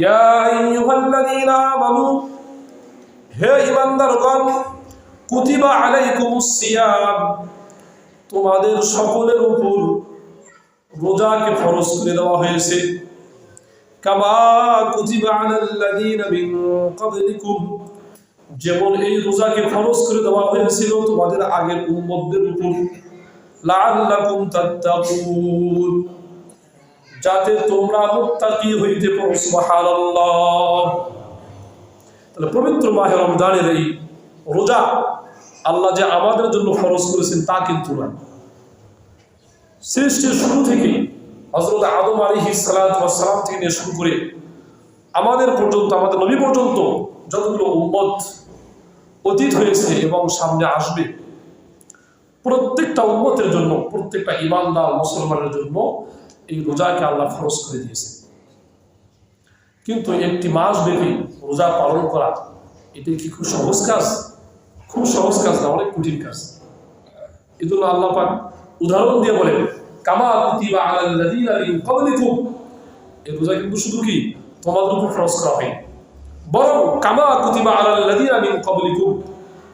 ইয়া আইয়ুহাল্লাযীনা আমানু, হে ঈমানদারগণ, কুতিবা আলাইকুমুস সিয়াম, তোমাদের সকলের উপর রোজাকে ফরজ করে দেওয়া হয়েছে। কামা কুতিবা আলাল্লাযীনা মিন যেমন এই রোজাকে ফরজ করে দেওয়া হয়েছিল তোমাদের আগের উম্মতদের উপর। লাআল্লাকুম তাত্তাকুন। যাতে তোমরা মুত্তাকি হইতে পারো, সুবহানাল্লাহ। তাহলে পবিত্র মাহে রমজানের এই রোজা আল্লাহ যে আমাদের জন্য ফরজ করেছেন তা কিন্তু নয়। সৃষ্টির শুরু থেকে হজরত আদম আলী সালাম থেকে নিয়ে শুরু করে আমাদের পর্যন্ত, আমাদের নবী পর্যন্ত যতগুলো উম্মত অতীত হয়েছে এবং সামনে আসবে, প্রত্যেকটা উম্মতের জন্য, প্রত্যেকটা ইমানদার মুসলমানের জন্য এই রোজাকে আল্লাহ ফরজ করে দিয়েছে কিন্তু একটি মাস ব্যাপী রোজা পালন করা, এটা কি খুব সহজ কাজ? খুব সহজ কাজ না, অনেক কঠিন কাজ। এই জন্য আল্লাহ পাক উদাহরণ দিয়ে বলেন, কামা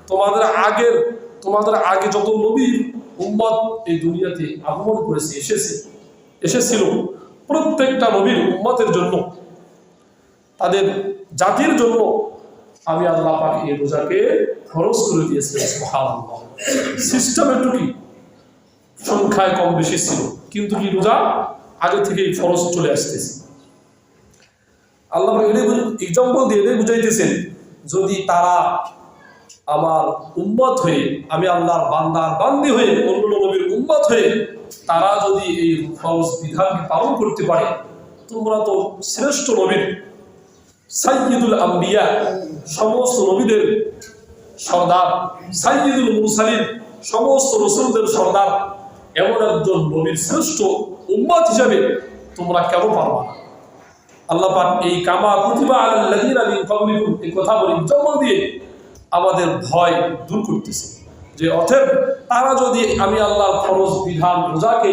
তোমাদের তোমাদের আগে যত এই দুনিয়াতে আগমন করেছে, এসেছে। এসেছিল প্রত্যেকটা নবীর উম্মতের জন্য। তাদের জাতির জন্য আমি আল্লাহ পাক এই রোজাকে খরচ করে দিয়েছিলাম সিস্টেম একটু কি সংখ্যায় কম বেশি ছিল, কিন্তু কি রোজা আগে থেকেই ফরজ চলে আসতেছে। আল্লাহ এটাই এক্সাম্পল দিয়ে এটাই বুঝাইতেছেন, যদি তারা আমার উম্মত হয়ে, আমি আল্লাহর বান্দার বান্দি হয়ে অন্য নবীর উম্মত হয়ে তারা যদি এই ফরজ বিধানকে পালন করতে পারে, তোমরা তো শ্রেষ্ঠ নবীর সাইয়দুল আম্বিয়া, সমস্ত নবীদের সর্দার সাইয়দুল মুরসালিন, সমস্ত রসুলদের সর্দার, এমন একজন নবীর শ্রেষ্ঠ উম্মত হিসাবে তোমরা কেন পারবা না? আল্লাহ পাক এই কামা মিন ক্বাবলিকুম, এই কথা বলে জন্ম দিয়ে আমাদের ভয় দূর করতেছে। যে অতএব তারা যদি আমি আল্লাহর ফরজ, বিধান, রোজাকে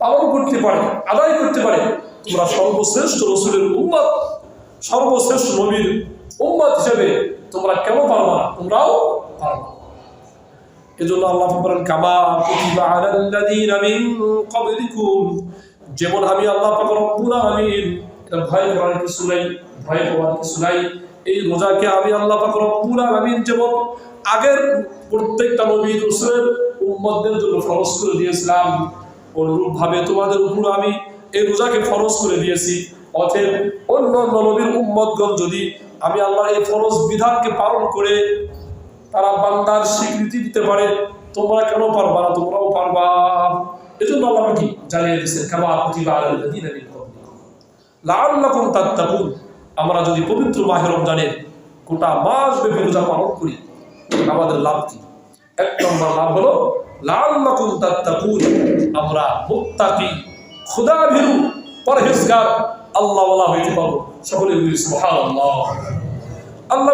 পালন করতে পারে, আদায় করতে পারে, তোমরা সর্বশ্রেষ্ঠ রসুলের উম্মত, সর্বশ্রেষ্ঠ নবীর উম্মত হিসেবে তোমরা কেন পারবা না? তোমরাও পারবা এজন্য আল্লাহ বলেন, কামা কুতিবা মিন যেমন আমি আল্লাহ পাক রব্বুল আলামিন ভয় করার কিছু নাই, ভয় পাওয়ার কিছু নাই। এই রোজাকে আমি আল্লাহ পাক রব্বুল আলামিন যেমন আগের প্রত্যেকটা নবী রাসূলের উম্মতদের জন্য ফরজ করে দিয়েছিলাম অনুরূপ ভাবে তোমাদের উপর আমি এই রোজাকে ফরজ করে দিয়েছি। অতএব অন্য অন্য নবীর উম্মতগণ যদি আমি আল্লাহর এই ফরজ বিধানকে পালন করে তারা বান্দার স্বীকৃতি দিতে পারে, তোমরা কেন পারবা না? তোমরাও পারবা। এজন্য আল্লাহ কি জানিয়ে দিয়েছেন, কামা মিন ক্বাবলিকুম লাআল্লাকুম তাত্তাকুন। আমরা যদি পবিত্র মাহে রমজানের গোটা মাস ব্যাপী রোজা পালন করি, আমাদের লাভ কি? এক নম্বর লাভ হলো, লাআল্লাকুম তাত্তাকুন, আমরা মুত্তাকি, খোদাভীরু, পরহেজগার আল্লাহ ওয়ালা হইতে পারব সকলে আল্লাহ